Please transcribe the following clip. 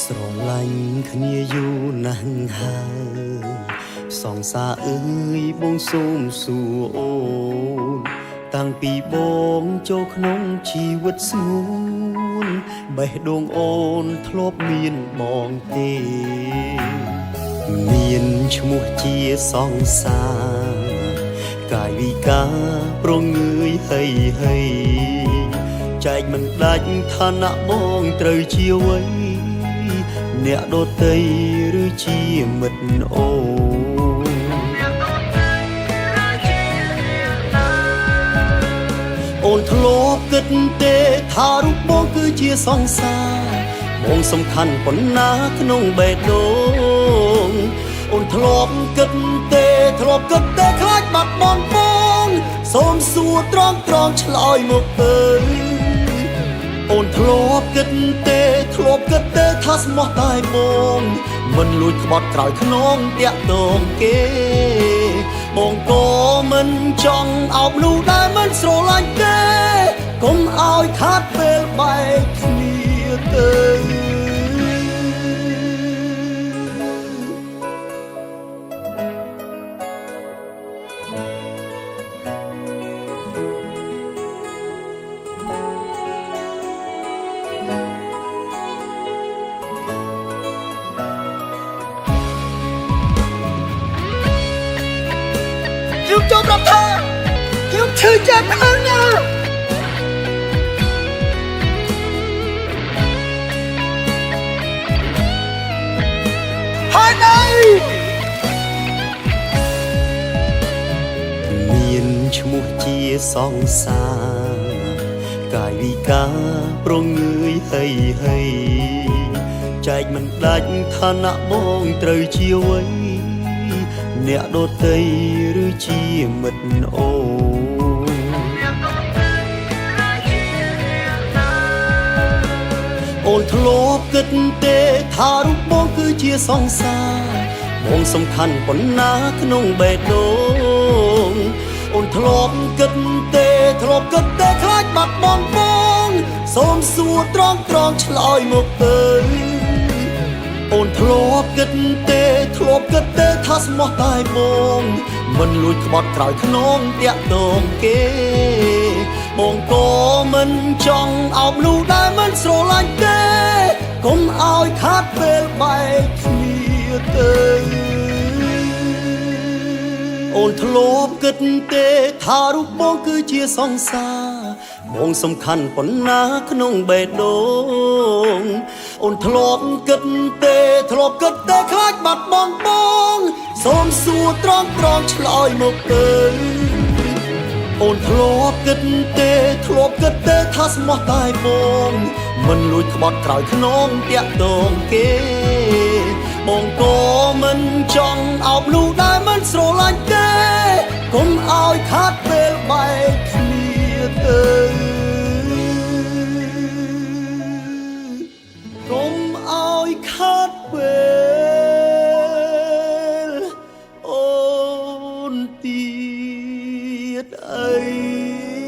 ស្រឡាញ់គ្នាយូរណាស់ហើយសងសារអើយបងសូមសួរអូនតាំងពីបងចូលក្នុងជីវិតស្ងួនបេះដូងអូនធ្លាប់មានបងទេមានឈ្មោះជាសងសារកាយវិការប្រងើយហីហីចែកមិនដាច់ឋានៈបងត្រូវជាអ្វី អ្នកដតីឬជាមិត្តអូនអូនធ្លាប់គិតទេថារូបបងគឺជាសង្សារបងសំខាន់ប៉ុណ្ណាក្នុងបេះដូងអូនធ្លាប់គិតទេធ្លាប់គិតទេខ្លាចបាត់បង់បងសូមសួរត្រង់ត្រង់ឆ្លើយមកទៅ អូនធ្លាប់គិតទេធ្លាប់គិតទេថាស្មោះតែបងមិនលួចក្បត់ក្រោយខ្នងតាក់ទងគេបងក៏មិនចង់អោបលូដែលមិនស្រឡាញ់ទេកុំឲ្យខាត់ពេល ខ្ញុំចូលប្រាប់ថាខ្ញុំឈឺចិត្តខ្លាំងណាស់ហើយណៃមានឈ្មោះជាសងសារកាយវិការប្រងើយហីហីចែកមិនដាច់ឋានៈបងត្រូវជាអ្វីអ្នកដតីឬ ជាមិត្តអូនអូនធ្លាប់គិតទេថារូបបងគឺជាសង្សារបងសំខាន់ប៉ុណ្ណាក្នុងបេះដូងអូនធ្លាប់គិតទេធ្លាប់គិតទេខ្លាចបាត់បង់បងសូមសួរត្រង់ត្រង់ឆ្លើយមកទៅ អូនធ្លាប់គិតទេធ្លាប់គិតទេថាស្មោះតែបងមិនលួចក្បត់ក្រោយខ្នងតាក់ទងគេបងក៏មិនចង់អោបលូដែលមិនស្រឡាញ់ទេកុំឲ្យខាត់ពេលបែកគ្នាទៅអូនធ្លាប់គិតទេថារូបបងគឺជាសង្សារ បងសំខាន់ប៉ុណ្ណាក្នុងបេះដូងអូនធ្លាប់គិតទេធ្លាប់គិតទេខ្លាចបាត់បង់បង សូមសួរត្រង់ត្រង់ឆ្លើយមកទៅអូនធ្លាប់គិតទេធ្លាប់គិតទេថាស្មោះតែបងមិនលួចក្បត់ក្រោយខ្នងតាក់ទងគេ បងក៏មិនចង់អោបលូដែលមិនស្រឡាញ់ទេកុំឲ្យខាត់ពេលបែកគ្នាទៅ biết ấy